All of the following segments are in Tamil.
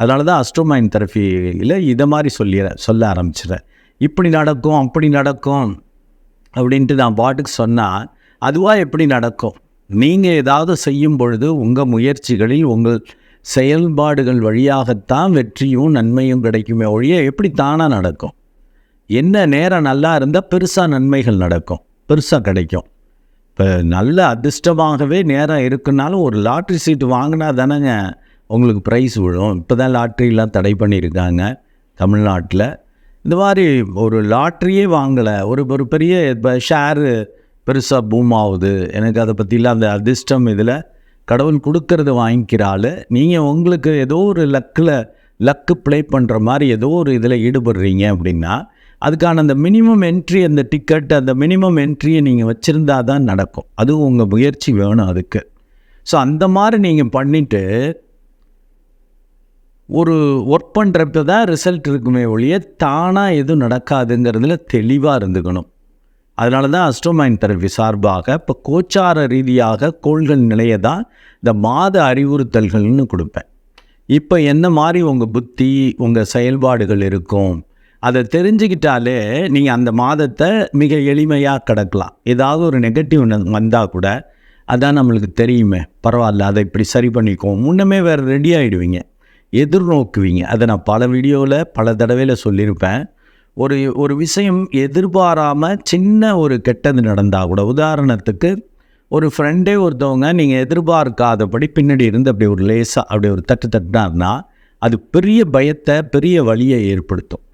அதனால தான் அஸ்ட்ரோமைன் தெரப்பியில் இதை மாதிரி சொல்லிடுறேன் சொல்ல ஆரம்பிச்சிடுறேன். இப்படி நடக்கும் அப்படி நடக்கும் அப்படின்ட்டு நான் பாட்டுக்கு சொன்னால் அதுவாக எப்படி நடக்கும்? நீங்கள் ஏதாவது செய்யும் பொழுது உங்கள் முயற்சிகளில் உங்கள் செயல்பாடுகள் வழியாகத்தான் வெற்றியும் நன்மையும் கிடைக்குமே ஒழிய எப்படி தானாக நடக்கும்? என்ன நேரம் நல்லா இருந்தால் பெருசாக நன்மைகள் நடக்கும் பெருசாக கிடைக்கும். இப்போ நல்ல அதிர்ஷ்டமாகவே நேரம் இருக்குனாலும் ஒரு லாட்ரி சீட்டு வாங்கினா தானேங்க உங்களுக்கு ப்ரைஸ் விழும். இப்போ தான் லாட்ரிலாம் தடை பண்ணியிருக்காங்க தமிழ்நாட்டில். இந்த மாதிரி ஒரு லாட்ரியே வாங்கலை. ஒரு ஒரு பெரிய இப்போ ஷேரு பெருசாக பூம் ஆகுது. எனக்கு அதை பற்றிலாம் அந்த அதிர்ஷ்டம் இதில். கடவுள் கொடுக்கறது வாங்கிக்கிறாள் நீங்கள் உங்களுக்கு ஏதோ ஒரு லக்கில் லக்கு ப்ளே பண்ணுற மாதிரி ஏதோ ஒரு இதில் ஈடுபடுறீங்க அப்படின்னா அதுக்கான அந்த மினிமம் என்ட்ரி அந்த டிக்கெட் அந்த மினிமம் என்ட்ரியை நீங்கள் வச்சுருந்தா தான் நடக்கும். அதுவும் உங்கள் முயற்சி வேணும் அதுக்கு. ஸோ அந்த மாதிரி நீங்கள் பண்ணிவிட்டு ஒரு ஒர்க் பண்ணுறப்ப தான் ரிசல்ட் இருக்குமே ஒழிய தானாக எதுவும் நடக்காதுங்கிறதுல தெளிவாக இருந்துக்கணும். அதனால தான் அஸ்ட்ரோமைன் தெரப்பி சார்பாக இப்போ கோச்சார ரீதியாக கோள்கள் நிலைய தான் இந்த மாத அறிவுறுத்தல்கள்னு கொடுப்பேன். இப்போ என்ன மாதிரி உங்கள் புத்தி உங்கள் செயல்பாடுகள் இருக்கும்? அதை தெரிஞ்சுக்கிட்டாலே நீங்கள் அந்த மாதத்தை மிக எளிமையாக கிடக்கலாம். ஏதாவது ஒரு நெகட்டிவ் வந்தால் கூட அதான் நம்மளுக்கு தெரியுமே. பரவாயில்ல அதை இப்படி சரி பண்ணிக்குவோம். முன்னமே வேறு ரெடி ஆகிடுவீங்க எதிர்நோக்குவீங்க. அதை நான் பல வீடியோவில் பல தடவையில் சொல்லியிருப்பேன். ஒரு ஒரு விஷயம் எதிர்பாராமல் சின்ன ஒரு கெட்டது நடந்தால் கூட உதாரணத்துக்கு ஒரு ஃப்ரெண்டே ஒருத்தவங்க நீங்கள் எதிர்பார்க்காதபடி பின்னாடி இருந்து அப்படி ஒரு லேசாக அப்படி ஒரு தட்டு தட்டினார்னா அது பெரிய பயத்தை பெரிய வழியை ஏற்படுத்தும்.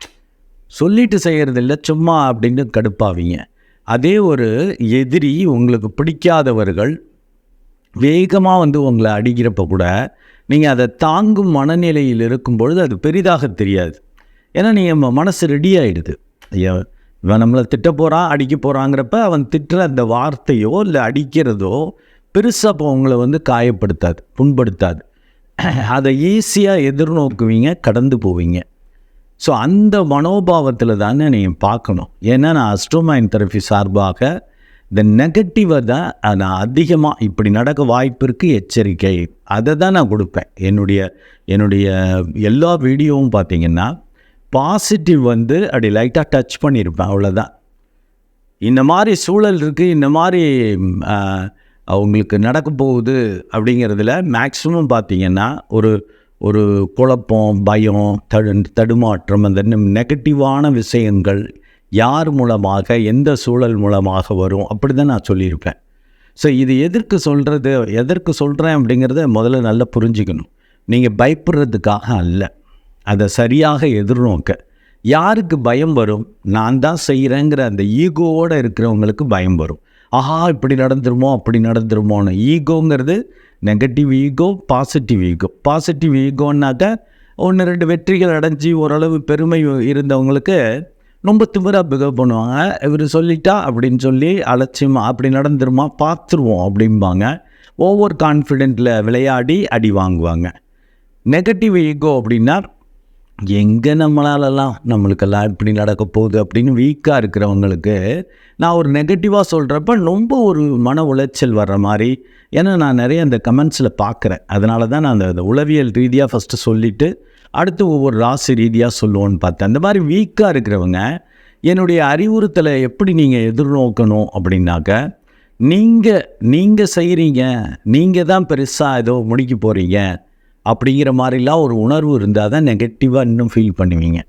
சொல்லிட்டு செய்கிறது இல்லை சும்மா அப்படின்னு கடுப்பாவீங்க. அதே ஒரு எதிரி உங்களுக்கு பிடிக்காதவர்கள் வேகமாக வந்து உங்களை அடிக்கிறப்ப கூட நீங்கள் அதை தாங்கும் மனநிலையில் இருக்கும் பொழுது அது பெரிதாக தெரியாது. ஏன்னா நீங்கள் மனசு ரெடி ஆகிடுது இவன் நம்மளை திட்ட போகிறான் அடிக்க போகிறாங்கிறப்ப அவன் திட்டுற அந்த வார்த்தையோ இல்லை அடிக்கிறதோ பெருசாக இப்போ உங்களை வந்து காயப்படுத்தாது புண்படுத்தாது. அதை ஈஸியாக எதிர்நோக்குவீங்க கடந்து போவீங்க. ஸோ அந்த மனோபாவத்தில் தானே நீங்கள் பார்க்கணும். ஏன்னா நான் அஸ்ட்ரோமைன் தெரப்பி சார்பாக இந்த நெகட்டிவை தான் நான் அதிகமாக இப்படி நடக்க வாய்ப்பு இருக்குது எச்சரிக்கை. அதை தான் நான் கொடுப்பேன். என்னுடைய என்னுடைய எல்லா வீடியோவும் பார்த்திங்கன்னா பாசிட்டிவ் வந்து அப்படி லைட்டாக டச் பண்ணியிருப்பேன் அவ்வளோதான் இந்த மாதிரி சூழல் இருக்குது இந்த மாதிரி அவங்களுக்கு நடக்க போகுது அப்படிங்கிறதுல மேக்ஸிமம் பார்த்திங்கன்னா ஒரு ஒரு குழப்பம் பயம் தடு தடுமாற்றம் அந்த நெகட்டிவான விஷயங்கள் யார் மூலமாக எந்த சூழல் மூலமாக வரும்? அப்படி தான் நான் சொல்லியிருப்பேன். ஸோ இது எதற்கு சொல்கிறது எதற்கு சொல்கிறேன் அப்படிங்கிறத முதல்ல நல்லா புரிஞ்சுக்கணும். நீங்கள் பயப்படுறதுக்காக அல்ல. அதை சரியாக எதிர்நோக்க. யாருக்கு பயம் வரும்? நான் தான் செய்கிறேங்கிற அந்த ஈகோவோடு இருக்கிறவங்களுக்கு பயம் வரும். ஆஹா இப்படி நடந்துருமோ அப்படி நடந்துருமோன்னு. ஈகோங்கிறது negative ego positive ego. Positive ஈகோன்னாக்க ஒன்று ரெண்டு வெற்றிகள் அடைஞ்சி ஓரளவு பெருமை இருந்தவங்களுக்கு ரொம்ப திமிராக பிகவ் பண்ணுவாங்க. இவர் சொல்லிட்டா அப்படின்னு சொல்லி அலட்சியமாக அப்படி நடந்துருமா பார்த்துருவோம் அப்படிம்பாங்க. ஓவர் கான்ஃபிடென்ட்டில் விளையாடி அடி வாங்குவாங்க. நெகட்டிவ் ஈகோ அப்படின்னா எங்கே நம்மளாலலாம் நம்மளுக்கெல்லாம் இப்படி நடக்க போகுது? அப்படின்னு வீக்காக இருக்கிறவங்களுக்கு நான் ஒரு நெகட்டிவாக சொல்கிறப்ப ரொம்ப ஒரு மன உளைச்சல் வர்ற மாதிரி ஏன்னா நான் நிறைய அந்த கமெண்ட்ஸில் பார்க்குறேன். அதனால தான் நான் அந்த உளவியல் ரீதியாக ஃபஸ்ட்டு சொல்லிவிட்டு அடுத்து ஒவ்வொரு ராசி ரீதியாக சொல்லுவோன்னு பார்த்தேன். அந்த மாதிரி வீக்காக இருக்கிறவங்க என்னுடைய அறிவுறுத்தலை எப்படி நீங்கள் எதிர்நோக்கணும் அப்படின்னாக்க நீங்கள் நீங்கள் செய்கிறீங்க நீங்கள் தான் பெருசாக ஏதோ முடிக்க போகிறீங்க அப்படிங்கிற மாதிரிலாம் ஒரு உணர்வு இருந்தால் தான் நெகட்டிவாக இன்னும் ஃபீல் பண்ணுவீங்க.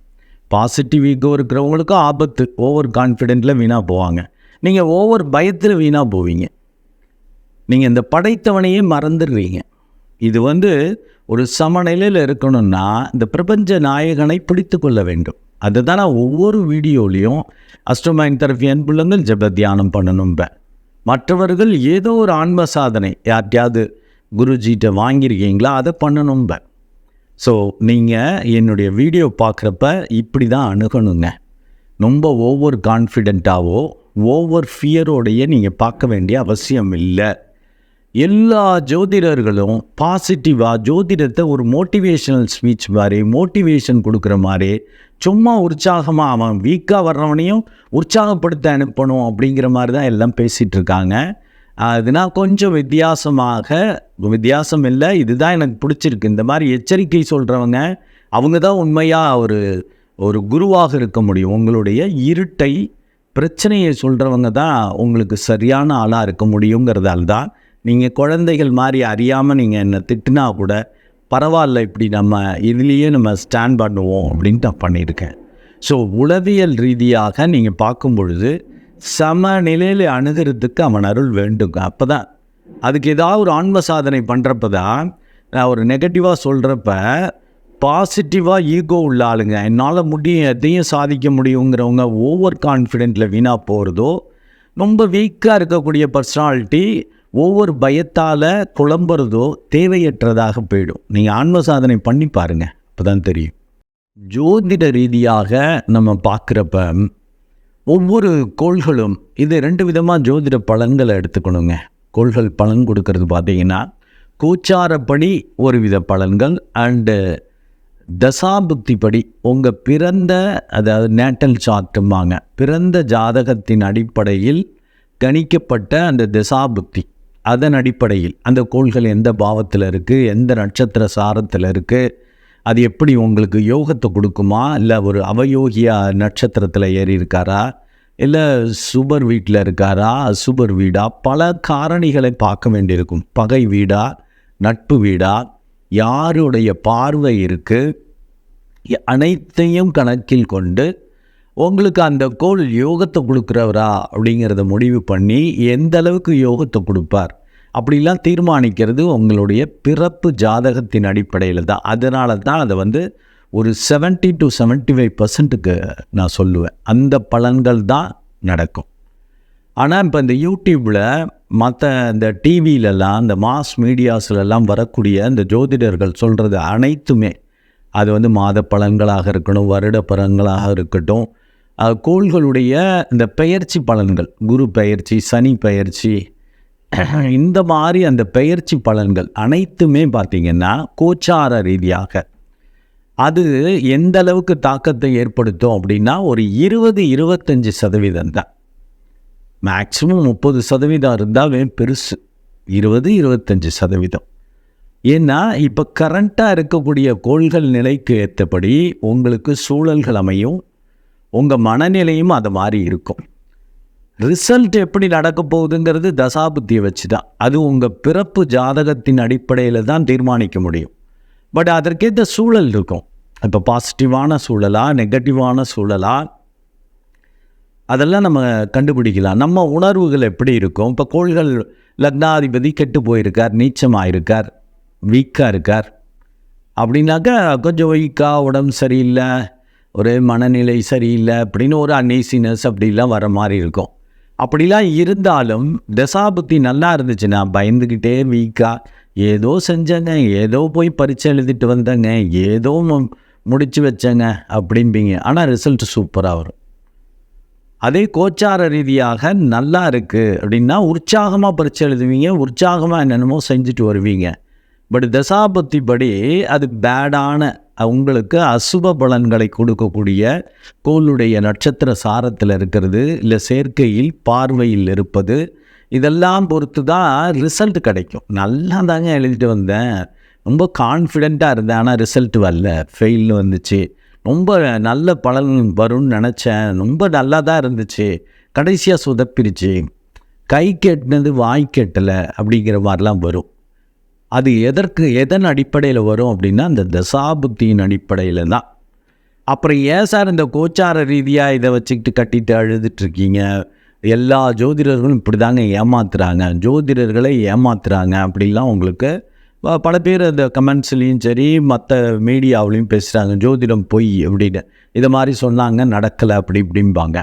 பாசிட்டிவ் ஈகோ இருக்கிறவங்களுக்கும் ஆபத்து ஓவர் கான்ஃபிடென்ட்டில் வீணாக போவாங்க. நீங்கள் ஓவர் பயத்தில் வீணாக போவீங்க. நீங்கள் இந்த படைத்தவனையே மறந்துடுவீங்க இது வந்து ஒரு சமநிலையில் இருக்கணும்னா இந்த பிரபஞ்ச நாயகனை பிடித்து கொள்ள வேண்டும். அதுதான் நான் ஒவ்வொரு வீடியோலையும் அஸ்ட்ரோமைன் தெரப்பி அன்புள்ளங்கள் ஜப தியானம் பண்ணணும்பேன் மற்றவர்கள் ஏதோ ஒரு ஆன்ம சாதனை யார்ட்டையாவது குருஜிகிட்ட வாங்கியிருக்கீங்களா அதை பண்ணணும்பேன் ஸோ நீங்கள் என்னுடைய வீடியோ பார்க்குறப்ப இப்படி தான் அணுகணுங்க. ரொம்ப ஓவர் கான்ஃபிடெண்ட்டாகவோ ஓவர் ஃபியரோடைய நீங்கள் பார்க்க வேண்டிய அவசியம் இல்லை. எல்லா ஜோதிடர்களும் பாசிட்டிவாக ஜோதிடத்தை ஒரு மோட்டிவேஷனல் ஸ்பீச் மாதிரி மோட்டிவேஷன் கொடுக்குற மாதிரி சும்மா உற்சாகமாக அவன் வீக்காக வர்றவனையும் உற்சாகப்படுத்த அனுப்பணும் அப்படிங்கிற மாதிரி தான் எல்லாம் பேசிகிட்டு இருக்காங்க. அதனால் கொஞ்சம் வித்தியாசமாக வித்தியாசம் இல்லை இதுதான் எனக்கு பிடிச்சிருக்கு. இந்த மாதிரி எச்சரிக்கை சொல்கிறவங்க அவங்க தான் உண்மையாக ஒரு ஒரு குருவாக இருக்க முடியும். உங்களுடைய இருட்டை பிரச்சனையை சொல்கிறவங்க தான் உங்களுக்கு சரியான ஆளாக இருக்க முடியுங்கிறதால தான் நீங்கள் குழந்தைகள் மாதிரி அறியாமல் நீங்கள் என்னை திட்டினா கூட பரவாயில்ல இப்படி நம்ம இதுலேயே நம்ம ஸ்டாண்ட் பண்ணுவோம் அப்படின்ட்டு நான் பண்ணியிருக்கேன். ஸோ உளவியல் ரீதியாக நீங்கள் பார்க்கும் பொழுது சமநிலையில் அணுகிறதுக்கு அவன் அருள் வேண்டுங்க அப்போ தான் அதுக்கு ஏதாவது ஒரு ஆன்ம சாதனை பண்ணுறப்ப தான் நான் ஒரு நெகட்டிவாக சொல்கிறப்ப பாசிட்டிவாக ஈகோ உள்ள ஆளுங்க என்னால் முடியும் எதையும் சாதிக்க முடியுங்கிறவங்க ஓவர் கான்ஃபிடென்ட்டில் வீணாக போகிறதோ ரொம்ப வீக்காக இருக்கக்கூடிய பர்சனாலிட்டி ஒவ்வொரு பயத்தால் குழம்புறதோ தேவையற்றதாக போயிடும். நீங்கள் ஆன்ம சாதனை பண்ணி பாருங்கள் அப்போ தான் தெரியும். ஜோதிட ரீதியாக நம்ம பார்க்குறப்ப ஒவ்வொரு கோள்களும் இது ரெண்டு விதமாக ஜோதிட பலன்களை எடுத்துக்கணுங்க. கோள்கள் பலன் கொடுக்கறது பார்த்தீங்கன்னா கூச்சாரப்படி ஒரு வித பலன்கள் அண்டு தசாபுக்திப்படி உங்கள் பிறந்த அதாவது நேட்டல் சார்ட்டும்பாங்க பிறந்த ஜாதகத்தின் அடிப்படையில் கணிக்கப்பட்ட அந்த தசாபுக்தி. அதன் அடிப்படையில் அந்த கோள்கள் எந்த பாவத்தில் இருக்குது எந்த நட்சத்திர சாரத்தில் இருக்குது அது எப்படி உங்களுக்கு யோகத்தை கொடுக்குமா? இல்லை ஒரு அவயோகியா நட்சத்திரத்தில் ஏறி இருக்காரா? இல்லை சுபர் வீட்டில் இருக்காரா? சுபர் வீடா? பல காரணிகளை பார்க்க வேண்டியிருக்கும். பகை வீடா? நட்பு வீடா? யாருடைய பார்வை இருக்குது அனைத்தையும் கணக்கில் கொண்டு உங்களுக்கு அந்த கோள் யோகத்தை கொடுக்குறவரா அப்படிங்கிறத முடிவு பண்ணி எந்த அளவுக்கு யோகத்தை கொடுப்பார்? அப்படிலாம் தீர்மானிக்கிறது உங்களுடைய பிறப்பு ஜாதகத்தின் அடிப்படையில் தான். அதனால தான் அதை வந்து ஒரு செவன்ட்டி டு செவன்ட்டி ஃபைவ் பர்சன்ட்டுக்கு நான் சொல்லுவேன். அந்த பலன்கள் தான் நடக்கும். ஆனால் இப்போ இந்த யூடியூப்பில் மற்ற இந்த டிவியிலலாம் இந்த மாஸ் மீடியாஸ்லலாம் வரக்கூடிய இந்த ஜோதிடர்கள் சொல்கிறது அனைத்துமே. அது வந்து மாத பலன்களாக இருக்கணும் வருட பலன்களாக இருக்கட்டும் கோள்களுடைய இந்த பெயர்ச்சி பலன்கள் குரு பெயர்ச்சி சனி பெயர்ச்சி இந்த மாதிரி அந்த பெயர்ச்சி பலன்கள் அனைத்துமே பார்த்திங்கன்னா கோச்சார ரீதியாக. அது எந்த அளவுக்கு தாக்கத்தை ஏற்படுத்தும் அப்படின்னா ஒரு இருபது இருபத்தஞ்சி சதவீதம் தான். மேக்சிமம் முப்பது சதவீதம் இருந்தாவே பெருசு. இருபது இருபத்தஞ்சி சதவீதம். ஏன்னா இப்போ கரண்ட்டாக இருக்கக்கூடிய கோள்கள் நிலைக்கு ஏற்றபடி உங்களுக்கு சூழல்கள் அமையும் உங்கள் மனநிலையும் அது மாதிரி இருக்கும். ரிசல்ட் எப்படி நடக்க போகுதுங்கிறது தசாபுத்தியை வச்சு தான் அது உங்கள் பிறப்பு ஜாதகத்தின் அடிப்படையில் தான் தீர்மானிக்க முடியும். பட் அதற்கேற்ற சூழல் இருக்கும். இப்போ பாசிட்டிவான சூழலா நெகட்டிவான சூழலா? அதெல்லாம் நம்ம கண்டுபிடிக்கலாம். நம்ம உணர்வுகள் எப்படி இருக்கும்? இப்போ கோள்கள் லக்னாதிபதி கெட்டு போயிருக்கார் நீச்சமாக இருக்கார் வீக்காக இருக்கார். அப்படின்னாக்கா கொஞ்சம் வீக்காக உடம்பு சரியில்லை ஒரு மனநிலை சரியில்லை அப்படின்னு ஒரு அன்னீசினஸ் அப்படிலாம் வர மாதிரி இருக்கும். அப்படிலாம் இருந்தாலும் தசாபுத்தி நல்லா இருந்துச்சுன்னா பயந்துக்கிட்டே வீக்காக ஏதோ செஞ்சேங்க ஏதோ போய் பரீட்சை எழுதிட்டு வந்தேங்க ஏதோ முடிச்சு வச்சேங்க அப்படிம்பீங்க. ஆனால் ரிசல்ட் சூப்பராக வரும். அதே கோச்சார ரீதியாக நல்லா இருக்குது அப்படின்னா உற்சாகமாக பரீட்சை எழுதுவீங்க உற்சாகமாக என்னென்னமோ செஞ்சுட்டு வருவீங்க. பட் தசாபத்தி படி அது பேடான உங்களுக்கு அசுப பலன்களை கொடுக்கக்கூடிய கோளுடைய நட்சத்திர சாரத்தில் இருக்கிறது இல்லை சேர்க்கையில் பார்வையில் இருப்பது இதெல்லாம் பொறுத்து தான் ரிசல்ட் கிடைக்கும். நல்லா தாங்க எழுதிட்டு வந்தேன். ரொம்ப கான்ஃபிடெண்ட்டாக இருந்தேன் ஆனால் ரிசல்ட் வரல. ஃபெயில்னு வந்துச்சு. ரொம்ப நல்ல பலன் வரும்னு நினச்சேன். ரொம்ப நல்லா தான் இருந்துச்சு. கடைசியாக சொதப்பிருச்சு. கை கெட்டினது வாய் கெட்டலை அப்படிங்கிற மாதிரிலாம் வரும். அது எதற்கு எதன் அடிப்படையில் வரும் அப்படின்னா அந்த தசாபுத்தியின் அடிப்படையில் தான். அப்புறம் ஏன் சார் இந்த கோச்சார ரீதியாக இதை வச்சுக்கிட்டு கட்டிட்டு அழுதுட்ருக்கீங்க எல்லா ஜோதிடர்களும் இப்படி தாங்க ஏமாத்துறாங்க. ஜோதிடர்களை ஏமாத்துறாங்க அப்படிலாம் உங்களுக்கு பல பேர் அந்த கமெண்ட்ஸ்லேயும் சரி மற்ற மீடியாவிலையும் பேசுகிறாங்க ஜோதிடம் பொய் அப்படின்னு. இதை மாதிரி சொன்னாங்க நடக்கலை அப்படி இப்படிம்பாங்க.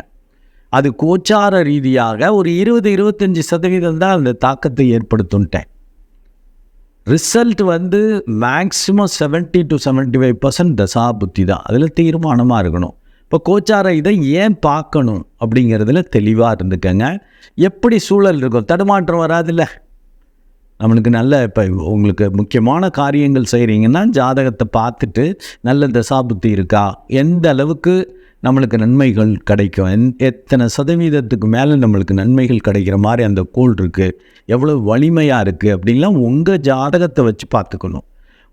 அது கோச்சார ரீதியாக ஒரு இருபது இருபத்தஞ்சி சதவீதம் தான் அந்த தாக்கத்தை ஏற்படுத்துன்ட்டேன். ரிசல்ட் வந்து மேக்ஸிமம் 70 டு 75% ஃபைவ் பர்சன்ட் தசா புத்தி தான். அதில் தீர்மானமாக இருக்கணும். இப்போ கோச்சார இதை ஏன் பார்க்கணும் அப்படிங்கிறதுல தெளிவாக இருந்துக்கங்க. எப்படி சூழல் இருக்கும் தடுமாற்றம் வராதுல்ல. நம்மளுக்கு நல்ல இப்போ உங்களுக்கு முக்கியமான காரியங்கள் செய்கிறீங்கன்னா ஜாதகத்தை பார்த்துட்டு நல்ல தசாபுத்தி இருக்கா? எந்த அளவுக்கு நம்மளுக்கு நன்மைகள் கிடைக்கும். எத்தனை சதவீதத்துக்கு மேலே நம்மளுக்கு நன்மைகள் கிடைக்கிற மாதிரி அந்த கோல் இருக்குது எவ்வளோ வலிமையாக இருக்குது அப்படின்லாம் உங்கள் ஜாதகத்தை வச்சு பார்த்துக்கணும்.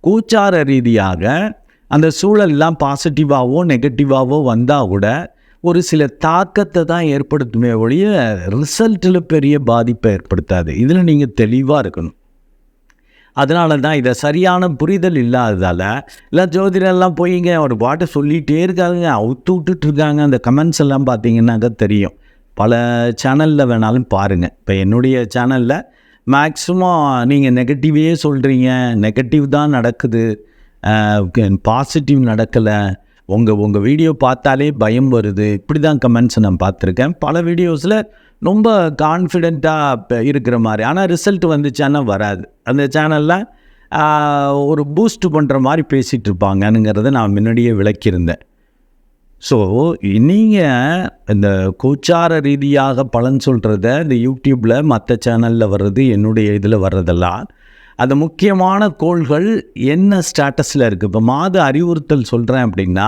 கூச்சார ரீதியாக அந்த சூழல்லாம் பாசிட்டிவாகவோ நெகட்டிவாகவோ வந்தால் கூட ஒரு சில தாக்கத்தை தான் ஏற்படுத்துமே ஒழிய ரிசல்ட்டில் பெரிய பாதிப்பை ஏற்படுத்தாது. இதில் நீங்கள் தெளிவாக இருக்கணும். அதனால தான் இதை சரியான புரிதல் இல்லாததால் இல்லை ஜோதிடெல்லாம் போயிங்க ஒரு பாட்டை சொல்லிகிட்டே இருக்காங்க அவுத்து விட்டுட்ருக்காங்க அந்த கமெண்ட்ஸ் எல்லாம் பார்த்தீங்கன்னாக்கா தெரியும். பல சேனலில் வேணாலும் பாருங்கள் இப்போ என்னுடைய சேனலில் மேக்ஸிமம் நீங்கள் நெகட்டிவே சொல்கிறீங்க நெகட்டிவ் தான் நடக்குது. பாசிட்டிவ் நடக்கலை. உங்கள் உங்கள் வீடியோ பார்த்தாலே பயம் வருது. இப்படி தான் கமெண்ட்ஸ் நான் பார்த்துருக்கேன். பல வீடியோஸில் ரொம்ப கான்ஃபிடெண்ட்டாக இருக்கிற மாதிரி. ஆனால் ரிசல்ட் வந்துச்சான்னா வராது. அந்த சேனலில் ஒரு பூஸ்ட் பண்ணுற மாதிரி பேசிகிட்டு இருப்பாங்கனுங்கிறத நான் முன்னாடியே விளக்கியிருந்தேன். ஸோ நீங்கள் இந்த கோச்சார ரீதியாக பலன் சொல்கிறத இந்த யூடியூப்பில் மற்ற சேனலில் வர்றது என்னுடைய இதில் வர்றதெல்லாம் அந்த முக்கியமான கோள்கள் என்ன ஸ்டேட்டஸில் இருக்குது இப்போ மாத அறிவுறுத்தல் சொல்கிறேன் அப்படின்னா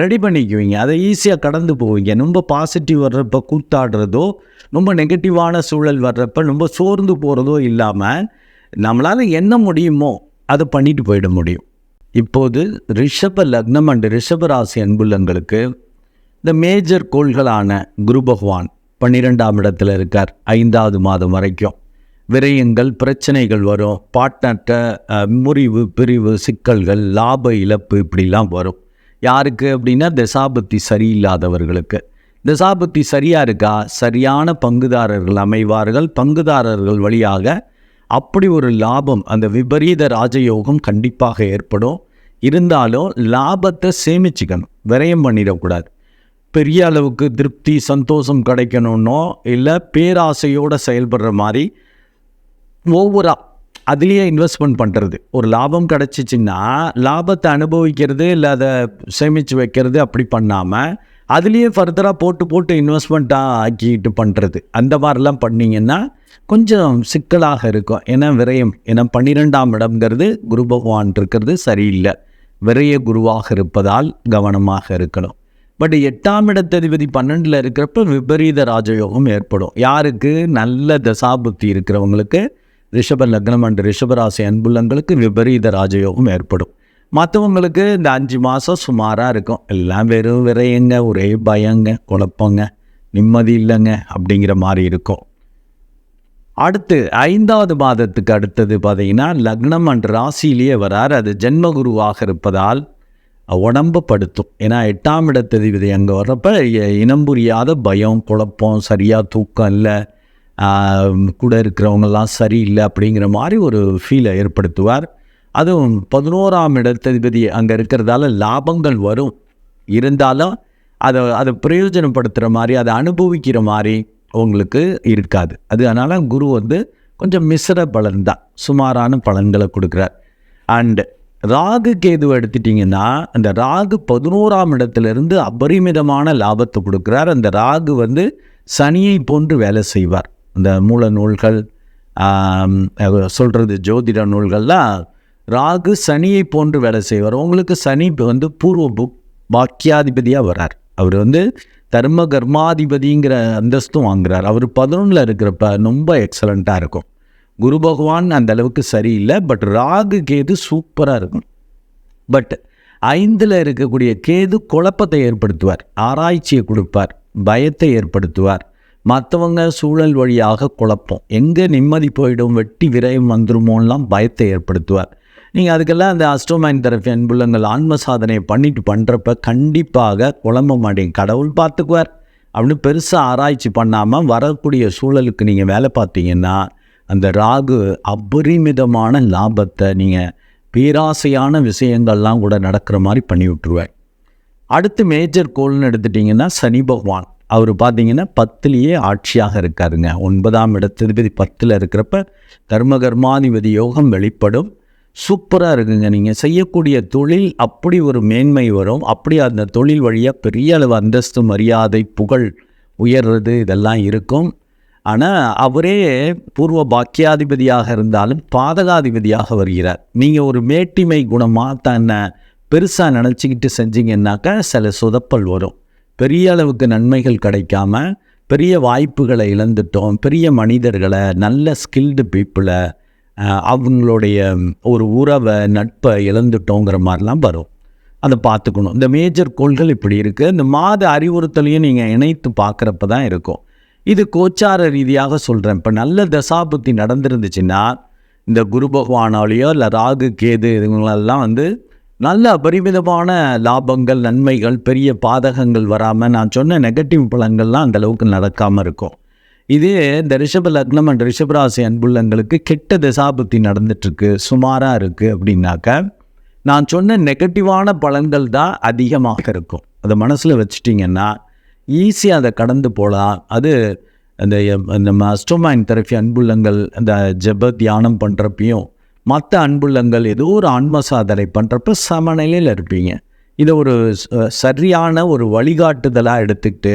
ரெடி பண்ணிக்குவீங்க. அதை ஈஸியாக கடந்து போவீங்க. ரொம்ப பாசிட்டிவ் வர்றப்போ கூத்தாடுறதோ ரொம்ப நெகட்டிவான சூழல் வர்றப்ப ரொம்ப சோர்ந்து போகிறதோ இல்லாமல் நம்மளால் என்ன முடியுமோ அதை பண்ணிட்டு போயிட முடியும். இப்போது ரிஷப லக்னம் அண்ட் ரிஷப ராசி அன்புள்ளங்களுக்கு இந்த மேஜர் கோள்களான குரு பகவான் பன்னிரெண்டாம் இடத்துல இருக்கார். ஐந்தாவது மாதம் வரைக்கும். விரயங்கள் பிரச்சனைகள் வரும். பாட்னட்ட முறிவு பிரிவு சிக்கல்கள் லாப இழப்பு இப்படிலாம் வரும். யாருக்கு அப்படின்னா தசாபுத்தி சரியில்லாதவர்களுக்கு. தசாபுத்தி சரியாக இருக்கா? சரியான பங்குதாரர்கள் அமைவார்கள். பங்குதாரர்கள் வழியாக அப்படி ஒரு லாபம் அந்த விபரீத ராஜயோகம் கண்டிப்பாக ஏற்படும். இருந்தாலும் லாபத்தை சேமிச்சுக்கணும். விரயம் பண்ணிடக்கூடாது. பெரிய அளவுக்கு திருப்தி சந்தோஷம் கிடைக்கணும்னோ இல்லை பேராசையோடு செயல்படுற மாதிரி ஒவ்வொரு அதுலேயே இன்வெஸ்ட்மெண்ட் பண்ணுறது ஒரு லாபம் கிடச்சிச்சின்னா லாபத்தை அனுபவிக்கிறது இல்லை அதை சேமித்து வைக்கிறது அப்படி பண்ணாமல் அதுலேயே ஃபர்தராக போட்டு போட்டு இன்வெஸ்ட்மெண்ட்டாக ஆக்கிட்டு பண்ணுறது அந்த மாதிரிலாம் பண்ணிங்கன்னா கொஞ்சம் சிக்கலாக இருக்கும். ஏன்னா விரயம். ஏன்னா பன்னிரெண்டாம் இடம்ங்கிறது குரு பகவான் இருக்கிறது சரியில்லை. விரைய குருவாக இருப்பதால் கவனமாக இருக்கணும். பட் எட்டாம் இடத்ததிபதி பன்னெண்டில் இருக்கிறப்ப விபரீத ராஜயோகம் ஏற்படும். யாருக்கு? நல்ல தசாபுத்தி இருக்கிறவங்களுக்கு ரிஷப லக்னம் அண்ட் ரிஷபராசி அன்புள்ளங்களுக்கு விபரீத ராஜயோகம் ஏற்படும். மற்றவங்களுக்கு இந்த அஞ்சு மாதம் சுமாராக இருக்கும். எல்லாம் வெறும் விரையங்க ஒரே பயங்க குழப்பங்க நிம்மதி இல்லைங்க அப்படிங்கிற மாதிரி இருக்கும். அடுத்து ஐந்தாவது மாதத்துக்கு அடுத்தது பார்த்தீங்கன்னா லக்னம் அண்ட் ராசியிலேயே வரார். அது ஜென்மகுருவாக இருப்பதால் உடம்பு படுத்தும். ஏன்னா எட்டாம் இடத்ததிபதி அங்கே வர்றப்ப இனம் புரியாத பயம் குழப்பம் சரியாக தூக்கம் இல்லை. கூட இருக்கிறவங்கெல்லாம் சரியில்லை அப்படிங்கிற மாதிரி ஒரு ஃபீலை ஏற்படுத்துவார். அதுவும் பதினோராம் இடத்ததிபதி அங்கே இருக்கிறதால லாபங்கள் வரும். இருந்தாலும் அதை அதை பிரயோஜனப்படுத்துகிற மாதிரி அதை அனுபவிக்கிற மாதிரி உங்களுக்கு இருக்காது. அது அதனால் குரு வந்து கொஞ்சம் மிஸ்ர பலன் தான் சுமாரான பலன்களை கொடுக்குறார். அண்டு ராகு கேது எடுத்துட்டிங்கன்னா அந்த ராகு பதினோராம் இடத்துலேருந்து அபரிமிதமான லாபத்தை கொடுக்குறார். அந்த ராகு வந்து சனியை போன்று வேலை செய்வார். அந்த மூல நூல்கள் சொல்கிறது ஜோதிட நூல்கள்லாம் ராகு சனியை போன்று வேலை செய்வார். உங்களுக்கு சனி வந்து பூர்வ புக் பாக்கியாதிபதியாக வரார். அவர் வந்து தர்ம கர்மாதிபதிங்கிற அந்தஸ்தும் வாங்குறார். அவர் பதினொன்றில் இருக்கிறப்ப ரொம்ப எக்ஸலண்ட்டாக இருக்கும். குரு பகவான் அந்த அளவுக்கு சரியில்லை பட் ராகு கேது சூப்பராக இருக்கும். பட் ஐந்தில் இருக்கக்கூடிய கேது குழப்பத்தை ஏற்படுத்துவார். ஆராய்ச்சியை கொடுப்பார். பயத்தை ஏற்படுத்துவார். மற்றவங்க சூழல் வழியாக குழப்பம். எங்கே நிம்மதி போயிடும்? வெட்டி விரயம் வந்துருமோன்னெலாம் பயத்தை ஏற்படுத்துவார். நீங்கள் அதுக்கெல்லாம் அந்த அஸ்டோமைன் தெரப்பி அன்புள்ளங்கள் ஆன்ம சாதனையை பண்ணிட்டு பண்ணுறப்ப கண்டிப்பாக குழம்ப மாட்டீங்க. கடவுள் பார்த்துக்குவார். அப்படின்னு பெருசாக ஆராய்ச்சி பண்ணாமல் வரக்கூடிய சூழலுக்கு நீங்கள் வேலை பார்த்தீங்கன்னா அந்த ராகு அபரிமிதமான லாபத்தை நீங்கள் பேராசையான விஷயங்கள்லாம் கூட நடக்கிற மாதிரி பண்ணி விட்டுருவார். அடுத்து மேஜர் கோல்னு எடுத்துட்டிங்கன்னா சனி பகவான். அவர் பார்த்தீங்கன்னா பத்துலேயே ஆட்சியாக இருக்காருங்க. ஒன்பதாம் இடத்ததிபதி பத்தில் இருக்கிறப்ப கர்ம கர்மாதிபதி யோகம் வெளிப்படும். சூப்பராக இருக்குங்க நீங்கள் செய்யக்கூடிய தொழில் அப்படி ஒரு மேன்மை வரும். அப்படி அந்த தொழில் வழியாக பெரிய அளவு அந்தஸ்து மரியாதை புகழ் உயர்றது இதெல்லாம் இருக்கும். ஆனால் அவரே பூர்வ பாக்கியாதிபதியாக இருந்தாலும் பாதகாதிபதியாக வருகிறார். நீங்கள் ஒரு மேட்டிமை குணமாக தன்னை பெருசாக நினச்சிக்கிட்டு செஞ்சீங்கன்னாக்கா சில சொதப்பல் வரும். பெரிய அளவுக்கு நன்மைகள் கிடைக்காம பெரிய வாய்ப்புகளை இழந்துட்டோம். பெரிய மனிதர்களை நல்ல ஸ்கில்டு பீப்புளை அவங்களுடைய ஒரு உறவை நட்பை இழந்துட்டோங்கிற மாதிரிலாம் வரும். அதை பார்த்துக்கணும். இந்த மேஜர் கோள்கள் இப்படி இருக்குது இந்த மாத அறிவுறுத்தலையும் நீங்கள் இணைத்து பார்க்குறப்ப தான் இருக்கும். இது கோச்சார ரீதியாக சொல்கிறேன் இப்போ நல்ல தசாபுத்தி நடந்திருந்துச்சுன்னா இந்த குரு பகவானாலேயோ இல்லை ராகு கேது இதுங்களெல்லாம் வந்து நல்ல அபரிமிதமான லாபங்கள் நன்மைகள் பெரிய பாதகங்கள் வராமல் நான் சொன்ன நெகட்டிவ் பலங்கள்லாம் அந்த அளவுக்கு நடக்காமல் இருக்கும். இதே இந்த ரிஷப லக்னம் அண்ட் ரிஷபராசி அன்புள்ளங்களுக்கு கெட்ட தசாபுத்தி நடந்துட்டுருக்கு சுமாராக இருக்குது அப்படின்னாக்க நான் சொன்ன நெகட்டிவான பலன்கள் தான் அதிகமாக இருக்கும். அதை மனசில் வச்சுட்டிங்கன்னா ஈஸியாக அதை கடந்து போகலாம் அது அந்த நம்ம அஸ்ட்ரோமைன் தெரப்பி அன்புள்ளங்கள் அந்த ஜெப தியானம் பண்ணுறப்பையும் மற்ற அன்புள்ளங்கள் ஏதோ ஒரு ஆன்ம சாதனை பண்ணுறப்ப சமநிலையில் இருப்பீங்க. இதை ஒரு சரியான ஒரு வழிகாட்டுதலாக எடுத்துக்கிட்டு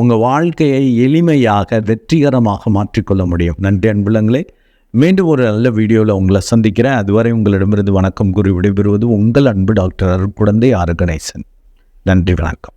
உங்கள் வாழ்க்கையை எளிமையாக வெற்றிகரமாக மாற்றிக்கொள்ள முடியும். நன்றி அன்புள்ளங்களே. மீண்டும் ஒரு நல்ல வீடியோவில் உங்களை சந்திக்கிறேன். அதுவரை உங்களிடமிருந்து வணக்கம் கூறி விடைபெறுவது உங்கள் அன்பு டாக்டர் அருட்குழந்தை ஆறு கணேசன். நன்றி வணக்கம்.